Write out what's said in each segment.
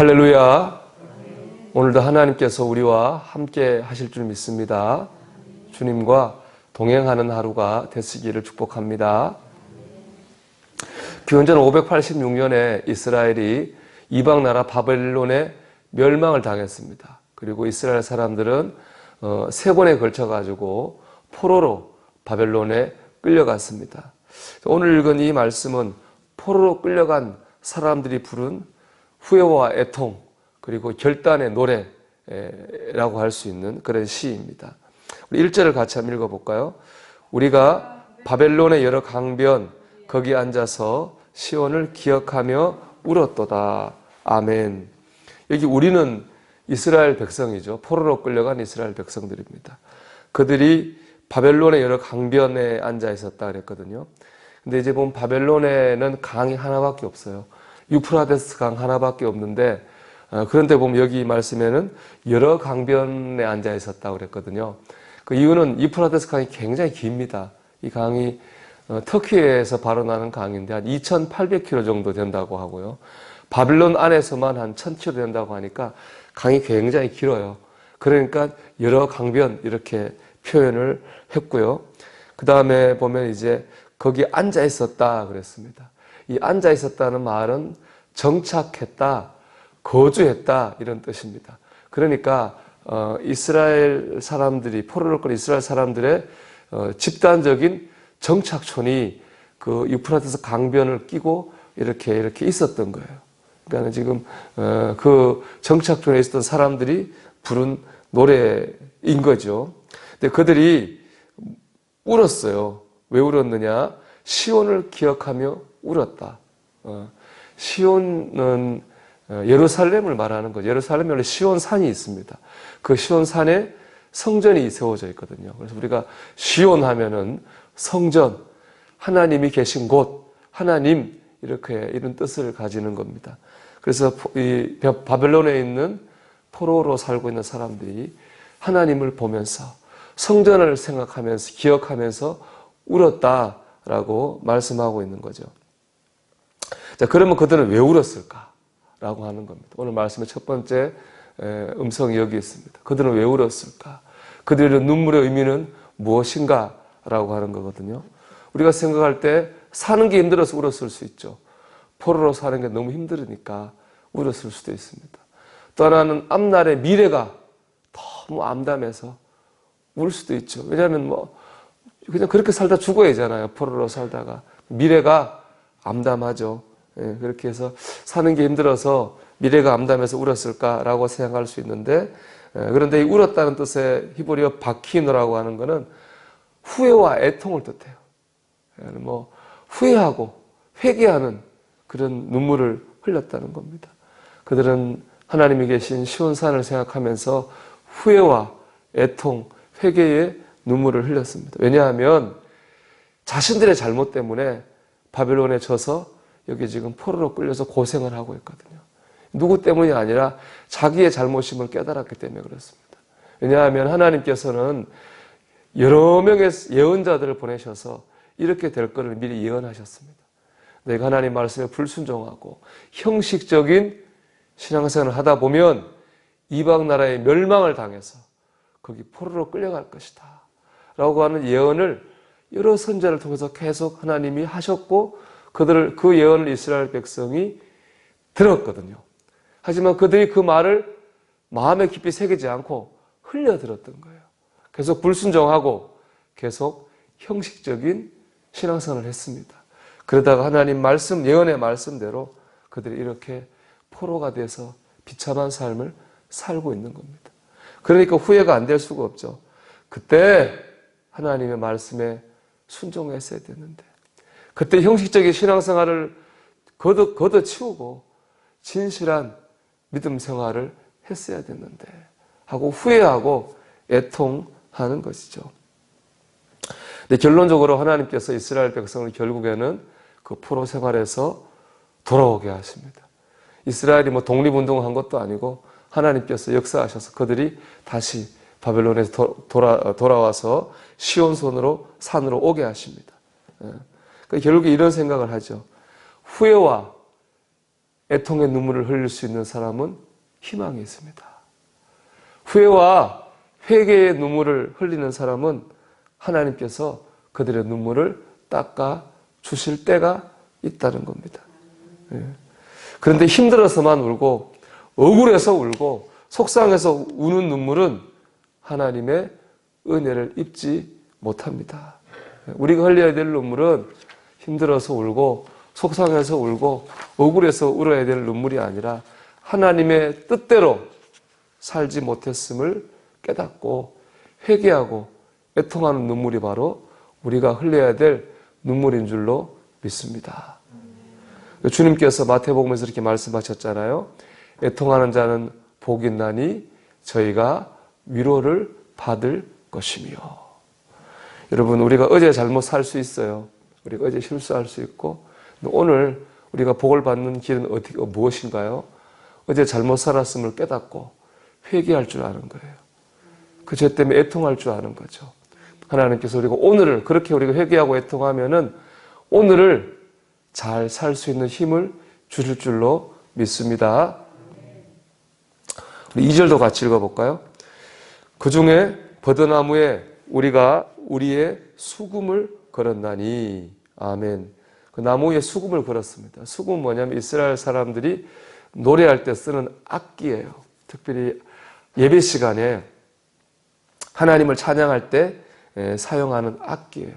할렐루야. 오늘도 하나님께서 우리와 함께 하실 줄 믿습니다. 주님과 동행하는 하루가 되시기를 축복합니다. 기원전 586년에 이스라엘이 이방 나라 바벨론의 멸망을 당했습니다. 그리고 이스라엘 사람들은 어, 세 번에 걸쳐 가지고 포로로 바벨론에 끌려갔습니다. 오늘 읽은 이 말씀은 포로로 끌려간 사람들이 부른 후회와 애통 그리고 결단의 노래라고 할 수 있는 그런 시입니다. 우리 1절을 같이 한번 읽어볼까요? 우리가 바벨론의 여러 강변 거기 앉아서 시온을 기억하며 울었도다. 아멘. 여기 우리는 이스라엘 백성이죠. 포로로 끌려간 이스라엘 백성들입니다. 그들이 바벨론의 여러 강변에 앉아 있었다 그랬거든요. 근데 이제 보면 바벨론에는 강이 하나밖에 없어요. 유프라데스 강 하나밖에 없는데 어, 그런데 보면 여기 말씀에는 여러 강변에 앉아 있었다고 그랬거든요. 그 이유는 유프라데스 강이 굉장히 깁니다. 이 강이 어, 터키에서 발원하는 강인데 한 2,800km 정도 된다고 하고요. 바빌론 안에서만 한 1,000km 된다고 하니까 강이 굉장히 길어요. 그러니까 여러 강변 이렇게 표현을 했고요. 그 다음에 보면 이제 거기 앉아 있었다 그랬습니다. 이 앉아 있었다는 말은 정착했다, 거주했다 이런 뜻입니다. 그러니까 어, 이스라엘 사람들이 포로를 끌 이스라엘 사람들의 어, 집단적인 정착촌이 그 유프라테스 강변을 끼고 이렇게 이렇게 있었던 거예요. 그러니까 지금 어, 그 정착촌에 있었던 사람들이 부른 노래인 거죠. 근데 그들이 울었어요. 왜 울었느냐? 시온을 기억하며 울었다. 어, 시온은 어, 예루살렘을 말하는 거죠. 예루살렘에 원래 시온 산이 있습니다. 그 시온 산에 성전이 세워져 있거든요. 그래서 우리가 시온 하면은 성전, 하나님이 계신 곳, 하나님 이렇게 이런 뜻을 가지는 겁니다. 그래서 이 바벨론에 있는 포로로 살고 있는 사람들이 하나님을 보면서 성전을 생각하면서 기억하면서 울었다라고 말씀하고 있는 거죠. 자, 그러면 그들은 왜 울었을까? 라고 하는 겁니다. 오늘 말씀의 첫 번째 음성이 여기 있습니다. 그들은 왜 울었을까? 그들의 눈물의 의미는 무엇인가? 라고 하는 거거든요. 우리가 생각할 때 사는 게 힘들어서 울었을 수 있죠. 포로로 사는 게 너무 힘들으니까 울었을 수도 있습니다. 또 하나는 앞날의 미래가 너무 암담해서 울 수도 있죠. 왜냐하면 뭐 그냥 그렇게 살다 죽어야 되잖아요. 포로로 살다가 미래가 암담하죠. 예, 그렇게 해서 사는 게 힘들어서 미래가 암담해서 울었을까라고 생각할 수 있는데 예, 그런데 이 울었다는 뜻의 히브리어 바키노라고 하는 것은 후회와 애통을 뜻해요. 예, 뭐 후회하고 회개하는 그런 눈물을 흘렸다는 겁니다. 그들은 하나님이 계신 시온 산을 생각하면서 후회와 애통, 회개의 눈물을 흘렸습니다. 왜냐하면 자신들의 잘못 때문에 바벨론에 져서 여기 지금 포로로 끌려서 고생을 하고 있거든요. 누구 때문이 아니라 자기의 잘못임을 깨달았기 때문에 그렇습니다. 왜냐하면 하나님께서는 여러 명의 예언자들을 보내셔서 이렇게 될 것을 미리 예언하셨습니다. 내가 하나님 말씀에 불순종하고 형식적인 신앙생활을 하다 보면 이방 나라의 멸망을 당해서 거기 포로로 끌려갈 것이다. 라고 하는 예언을 여러 선자를 통해서 계속 하나님이 하셨고 그들을 그 예언을 이스라엘 백성이 들었거든요. 하지만 그들이 그 말을 마음에 깊이 새기지 않고 흘려 들었던 거예요. 계속 불순종하고 계속 형식적인 신앙생활을 했습니다. 그러다가 하나님 말씀 예언의 말씀대로 그들이 이렇게 포로가 돼서 비참한 삶을 살고 있는 겁니다. 그러니까 후회가 안 될 수가 없죠. 그때 하나님의 말씀에 순종했어야 되는데 그때 형식적인 신앙생활을 걷어, 걷어치우고 진실한 믿음 생활을 했어야 됐는데 하고 후회하고 애통하는 것이죠. 근데 결론적으로 하나님께서 이스라엘 백성을 결국에는 그 포로 생활에서 돌아오게 하십니다. 이스라엘이 뭐 독립운동을 한 것도 아니고 하나님께서 역사하셔서 그들이 다시 바벨론에서 돌아, 돌아와서 시온손으로 산으로 오게 하십니다. 예. 그러니까 결국에 이런 생각을 하죠. 후회와 애통의 눈물을 흘릴 수 있는 사람은 희망이 있습니다. 후회와 회개의 눈물을 흘리는 사람은 하나님께서 그들의 눈물을 닦아 주실 때가 있다는 겁니다. 예. 그런데 힘들어서만 울고 억울해서 울고 속상해서 우는 눈물은 하나님의 은혜를 입지 못합니다. 우리가 흘려야 될 눈물은 힘들어서 울고 속상해서 울고 억울해서 울어야 될 눈물이 아니라 하나님의 뜻대로 살지 못했음을 깨닫고 회개하고 애통하는 눈물이 바로 우리가 흘려야 될 눈물인 줄로 믿습니다. 주님께서 마태복음에서 이렇게 말씀하셨잖아요. 애통하는 자는 복이 있나니 저희가 위로를 받을 것이며. 여러분, 우리가 어제 잘못 살 수 있어요. 우리가 어제 실수할 수 있고, 오늘 우리가 복을 받는 길은 어떻게, 무엇인가요? 어제 잘못 살았음을 깨닫고 회개할 줄 아는 거예요. 그 죄 때문에 애통할 줄 아는 거죠. 하나님께서 우리가 오늘을 그렇게 우리가 회개하고 애통하면은 오늘을 잘 살 수 있는 힘을 주실 줄로 믿습니다. 우리 2절도 같이 읽어볼까요? 그 중에 버드나무에 우리가 우리의 수금을 걸었나니 아멘. 그 나무에 수금을 걸었습니다. 수금은 뭐냐면 이스라엘 사람들이 노래할 때 쓰는 악기예요. 특별히 예배 시간에 하나님을 찬양할 때 사용하는 악기예요.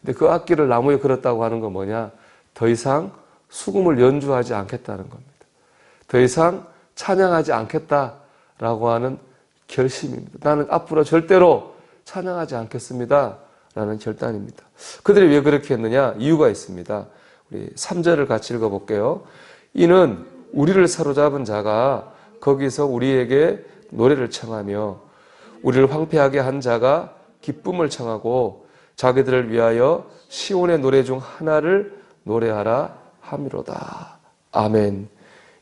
근데 그 악기를 나무에 걸었다고 하는 건 뭐냐? 더 이상 수금을 연주하지 않겠다는 겁니다. 더 이상 찬양하지 않겠다라고 하는 결심입니다. 나는 앞으로 절대로 찬양하지 않겠습니다. 라는 결단입니다. 그들이 왜 그렇게 했느냐? 이유가 있습니다. 우리 3절을 같이 읽어볼게요. 이는 우리를 사로잡은 자가 거기서 우리에게 노래를 청하며 우리를 황폐하게 한 자가 기쁨을 청하고 자기들을 위하여 시온의 노래 중 하나를 노래하라 함이로다. 아멘.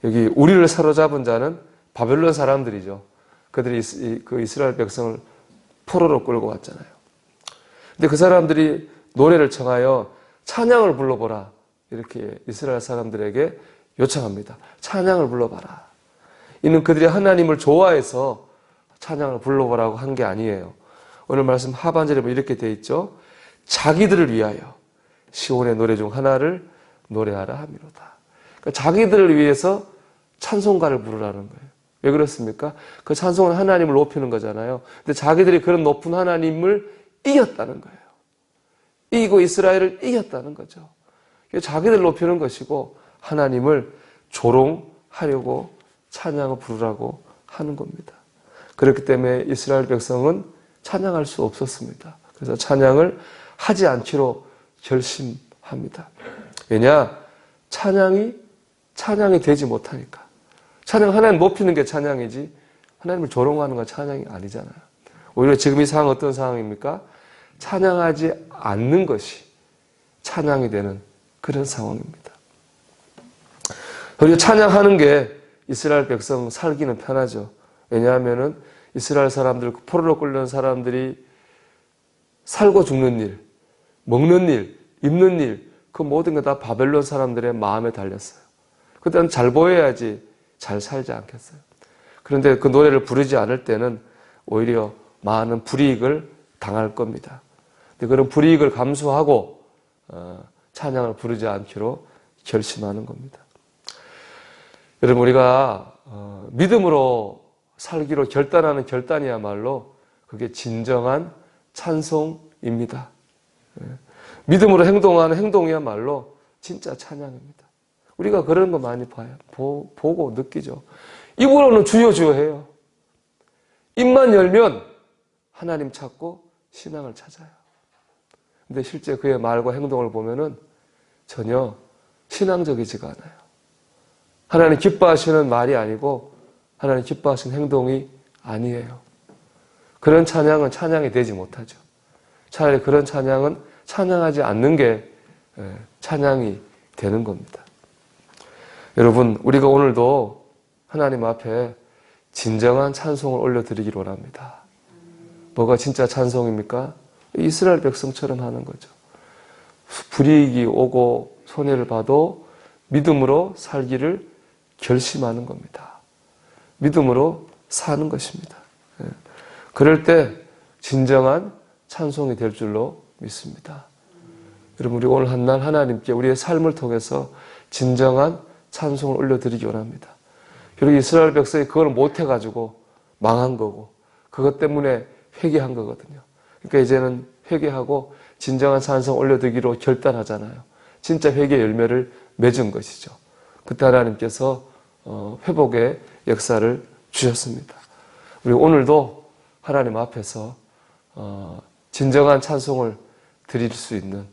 여기 우리를 사로잡은 자는 바벨론 사람들이죠. 그들이 그 이스라엘 백성을 포로로 끌고 왔잖아요. 근데 그 사람들이 노래를 청하여 찬양을 불러보라. 이렇게 이스라엘 사람들에게 요청합니다. 찬양을 불러봐라. 이는 그들이 하나님을 좋아해서 찬양을 불러보라고 한 게 아니에요. 오늘 말씀 하반절에 보면 이렇게 되어 있죠. 자기들을 위하여 시온의 노래 중 하나를 노래하라 함이로다. 그러니까 자기들을 위해서 찬송가를 부르라는 거예요. 왜 그렇습니까? 그 찬송은 하나님을 높이는 거잖아요. 근데 자기들이 그런 높은 하나님을 이겼다는 거예요. 이기고 이스라엘을 이겼다는 거죠. 자기들 높이는 것이고 하나님을 조롱하려고 찬양을 부르라고 하는 겁니다. 그렇기 때문에 이스라엘 백성은 찬양할 수 없었습니다. 그래서 찬양을 하지 않기로 결심합니다. 왜냐? 찬양이 찬양이 되지 못하니까. 찬양 하나님 높이는 게 찬양이지 하나님을 조롱하는 건 찬양이 아니잖아요. 오히려 지금 이 상황 어떤 상황입니까? 찬양하지 않는 것이 찬양이 되는 그런 상황입니다. 그리고 찬양하는 게 이스라엘 백성 살기는 편하죠. 왜냐하면은 이스라엘 사람들, 포로로 끌려온 사람들이 살고 죽는 일, 먹는 일, 입는 일, 그 모든 게 다 바벨론 사람들의 마음에 달렸어요. 그때는 잘 보여야지 잘 살지 않겠어요. 그런데 그 노래를 부르지 않을 때는 오히려 많은 불이익을 당할 겁니다. 근데 그런 불이익을 감수하고 어, 찬양을 부르지 않기로 결심하는 겁니다. 여러분 우리가 어, 믿음으로 살기로 결단하는 결단이야말로 그게 진정한 찬송입니다. 예. 믿음으로 행동하는 행동이야말로 진짜 찬양입니다. 우리가 그런 거 많이 봐요. 보, 고 느끼죠. 입으로는 주여 주여 해요. 입만 열면 하나님 찾고 신앙을 찾아요. 근데 실제 그의 말과 행동을 보면은 전혀 신앙적이지가 않아요. 하나님 기뻐하시는 말이 아니고 하나님 기뻐하시는 행동이 아니에요. 그런 찬양은 찬양이 되지 못하죠. 차라리 그런 찬양은 찬양하지 않는 게 예, 찬양이 되는 겁니다. 여러분, 우리가 오늘도 하나님 앞에 진정한 찬송을 올려드리기를 원합니다. 뭐가 진짜 찬송입니까? 이스라엘 백성처럼 하는 거죠. 불이익이 오고 손해를 봐도 믿음으로 살기를 결심하는 겁니다. 믿음으로 사는 것입니다. 예. 그럴 때 진정한 찬송이 될 줄로 믿습니다. 여러분, 우리 오늘 한 날 하나님께 우리의 삶을 통해서 진정한 찬송을 올려드리기 원합니다. 그리고 이스라엘 백성이 그걸 못해가지고 망한 거고, 그것 때문에 회개한 거거든요. 그러니까 이제는 회개하고 진정한 찬송 올려드리기로 결단하잖아요. 진짜 회개 열매를 맺은 것이죠. 그때 하나님께서 어, 회복의 역사를 주셨습니다. 우리 오늘도 하나님 앞에서 어, 진정한 찬송을 드릴 수 있는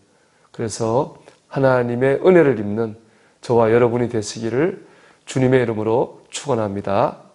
그래서 하나님의 은혜를 입는 저와 여러분이 되시기를 주님의 이름으로 축원합니다.